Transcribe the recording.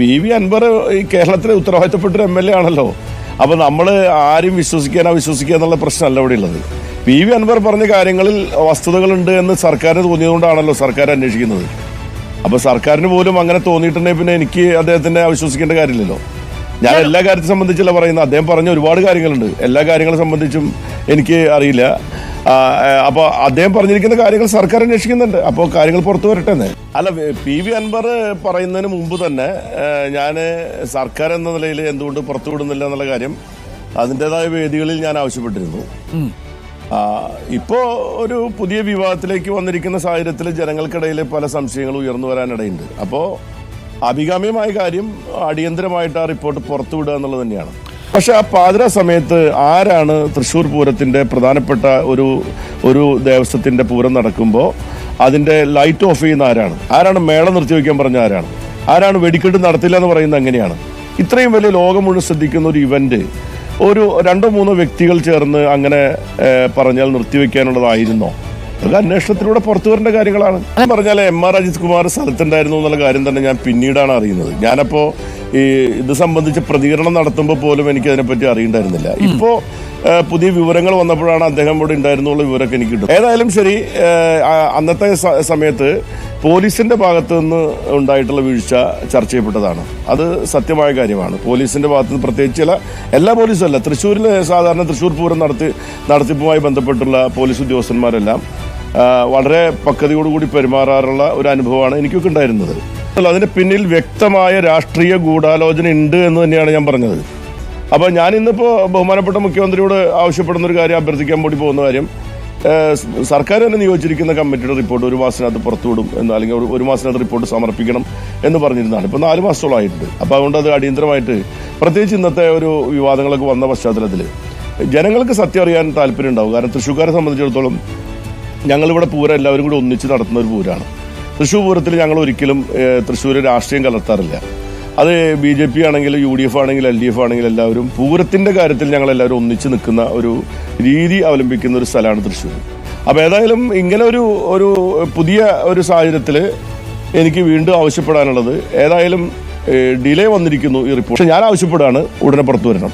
P V Anwar ഈ കേരളത്തിലെ ഉത്തരവാദിത്തപ്പെട്ട എം എൽ എ ആണല്ലോ. അപ്പൊ നമ്മൾ ആരും വിശ്വസിക്കാനോ വിശ്വസിക്കുക എന്നുള്ള പ്രശ്നമല്ല ഇവിടെ ഉള്ളത്. പി വി അൻവർ പറഞ്ഞ കാര്യങ്ങളിൽ വസ്തുതകളുണ്ട് എന്ന് സർക്കാരിന് തോന്നിയതുകൊണ്ടാണല്ലോ സർക്കാർ അന്വേഷിക്കുന്നത്. അപ്പൊ സർക്കാരിന് പോലും അങ്ങനെ തോന്നിയിട്ടുണ്ടെങ്കിൽ പിന്നെ എനിക്ക് അദ്ദേഹത്തിനെ വിശ്വസിക്കേണ്ട കാര്യമില്ലല്ലോ. ഞാൻ എല്ലാ കാര്യത്തെ സംബന്ധിച്ചല്ല പറയുന്നത്. അദ്ദേഹം പറഞ്ഞ ഒരുപാട് കാര്യങ്ങളുണ്ട്. എല്ലാ കാര്യങ്ങളെ സംബന്ധിച്ചും എനിക്ക് അറിയില്ല. ആ, അദ്ദേഹം പറഞ്ഞിരിക്കുന്ന കാര്യങ്ങൾ സർക്കാർ അന്വേഷിക്കുന്നുണ്ട്. അപ്പോൾ കാര്യങ്ങൾ പുറത്തു വരട്ടെ എന്ന്. അല്ല പി വി അൻവർ പറയുന്നതിന് മുമ്പ് തന്നെ ഞാൻ സർക്കാർ എന്ന നിലയിൽ എന്തുകൊണ്ട് പുറത്തു വിടുന്നില്ല എന്നുള്ള കാര്യം അതിന്റെതായ വേദികളിൽ ഞാൻ ആവശ്യപ്പെട്ടിരുന്നു. ഇപ്പോൾ ഇപ്പോ ഒരു പുതിയ വിവാദത്തിലേക്ക് വന്നിരിക്കുന്ന സാഹചര്യത്തിൽ ജനങ്ങൾക്കിടയിൽ പല സംശയങ്ങളും ഉയർന്നു വരാനിടയുണ്ട്. അപ്പോൾ അഭികാമ്യമായ കാര്യം അടിയന്തരമായിട്ട് ആ റിപ്പോർട്ട് പുറത്തുവിടുക എന്നുള്ളത് തന്നെയാണ്. പക്ഷെ ആ പാതിര സമയത്ത് ആരാണ് തൃശ്ശൂർ പൂരത്തിന്റെ പ്രധാനപ്പെട്ട ഒരു ഒരു ദേവസ്വത്തിന്റെ പൂരം നടക്കുമ്പോൾ അതിന്റെ ലൈറ്റ് ഓഫ് ചെയ്യുന്ന ആരാണ്? ആരാണ് മേളം നിർത്തിവെക്കാൻ പറഞ്ഞ ആരാണ്? ആരാണ് വെടിക്കെട്ട് നടത്തില്ല എന്ന് പറയുന്നത് എങ്ങനെയാണ്? ഇത്രയും വലിയ ലോകം മുഴുവൻ ശ്രദ്ധിക്കുന്ന ഒരു ഇവന്റ് ഒരു രണ്ടോ മൂന്നോ വ്യക്തികൾ ചേർന്ന് അങ്ങനെ പറഞ്ഞാൽ നിർത്തിവെക്കാനുള്ളതായിരുന്നോ അതൊക്കെ അന്വേഷണത്തിലൂടെ പുറത്തു വരേണ്ട കാര്യങ്ങളാണ്. പറഞ്ഞാൽ എം ആർ അജിത് കുമാർ സ്ഥലത്തുണ്ടായിരുന്നു എന്നുള്ള കാര്യം തന്നെ ഞാൻ പിന്നീടാണ് അറിയുന്നത്. ഞാനപ്പോ ഈ ഇത് സംബന്ധിച്ച് പ്രതികരണം നടത്തുമ്പോൾ പോലും എനിക്ക് അതിനെപ്പറ്റി അറിയണ്ടായിരുന്നില്ല. ഇപ്പോ പുതിയ വിവരങ്ങൾ വന്നപ്പോഴാണ് അദ്ദേഹം ഇവിടെ ഉണ്ടായിരുന്നുള്ള വിവരമൊക്കെ എനിക്ക് കിട്ടും ഏതായാലും ശരി അന്നത്തെ സമയത്ത് പോലീസിന്റെ ഭാഗത്ത് നിന്ന് ഉണ്ടായിട്ടുള്ള വീഴ്ച ചർച്ച ചെയ്യപ്പെട്ടതാണ്. അത് സത്യമായ കാര്യമാണ്. പോലീസിന്റെ ഭാഗത്ത് നിന്ന് പ്രത്യേകിച്ച് ചില എല്ലാ പോലീസും അല്ല തൃശ്ശൂരിൽ സാധാരണ തൃശ്ശൂർ പൂരം നടത്തി നടത്തിപ്പുമായി ബന്ധപ്പെട്ടുള്ള പോലീസ് ഉദ്യോഗസ്ഥന്മാരെല്ലാം വളരെ പക്വതയോടുകൂടി പെരുമാറാറുള്ള ഒരു അനുഭവമാണ് എനിക്കൊക്കെ ഉണ്ടായിരുന്നത്. അല്ല, അതിന് പിന്നിൽ വ്യക്തമായ രാഷ്ട്രീയ ഗൂഢാലോചന ഉണ്ട് എന്ന് തന്നെയാണ് ഞാൻ പറഞ്ഞത്. അപ്പോൾ ഞാൻ ഇന്നിപ്പോൾ ബഹുമാനപ്പെട്ട മുഖ്യമന്ത്രിയോട് ആവശ്യപ്പെടുന്ന ഒരു കാര്യം അഭ്യർത്ഥിക്കാൻ വേണ്ടി പോകുന്ന കാര്യം സർക്കാർ തന്നെ നിയോഗിച്ചിരിക്കുന്ന കമ്മിറ്റിയുടെ റിപ്പോർട്ട് ഒരു മാസത്തിനകത്ത് പുറത്തുവിടും എന്ന് അല്ലെങ്കിൽ ഒരു- ഒരു മാസത്തിനകത്ത് റിപ്പോർട്ട് സമർപ്പിക്കണം എന്ന് പറഞ്ഞിരുന്നതാണ്. ഇപ്പോൾ നാല് മാസത്തോളമായിട്ടുണ്ട് അപ്പോൾ അതുകൊണ്ട് അത് അടിയന്തരമായിട്ട് പ്രത്യേകിച്ച് ഇന്നത്തെ ഒരു വിവാദങ്ങളൊക്കെ വന്ന പശ്ചാത്തലത്തിൽ ജനങ്ങൾക്ക് സത്യം അറിയാൻ താല്പര്യം ഉണ്ടാവും. കാരണം തൃശ്ശൂക്കാരെ സംബന്ധിച്ചിടത്തോളം ഞങ്ങളിവിടെ പൂരം എല്ലാവരും കൂടി ഒന്നിച്ച് നടത്തുന്ന ഒരു പൂരമാണ് തൃശ്ശൂർ പൂരത്തിൽ ഞങ്ങൾ ഒരിക്കലും തൃശ്ശൂർ രാഷ്ട്രീയം കലർത്താറില്ല. അത് ബി ജെ പി ആണെങ്കിലും യു ഡി എഫ് ആണെങ്കിലും എൽ ഡി എഫ് ആണെങ്കിലും എല്ലാവരും പൂരത്തിന്റെ കാര്യത്തിൽ ഞങ്ങൾ എല്ലാവരും ഒന്നിച്ചു നിൽക്കുന്ന ഒരു രീതി അവലംബിക്കുന്ന ഒരു സ്ഥലമാണ് തൃശ്ശൂർ അപ്പോൾ ഏതായാലും ഇങ്ങനെ ഒരു ഒരു പുതിയ ഒരു സാഹചര്യത്തിൽ എനിക്ക് വീണ്ടും ആവശ്യപ്പെടാനുള്ളത് ഏതായാലും ഡിലേ വന്നിരിക്കുന്നു ഈ റിപ്പോർട്ട്. ഞാൻ ആവശ്യപ്പെടാണ് ഉടനെ പുറത്തു വരണം.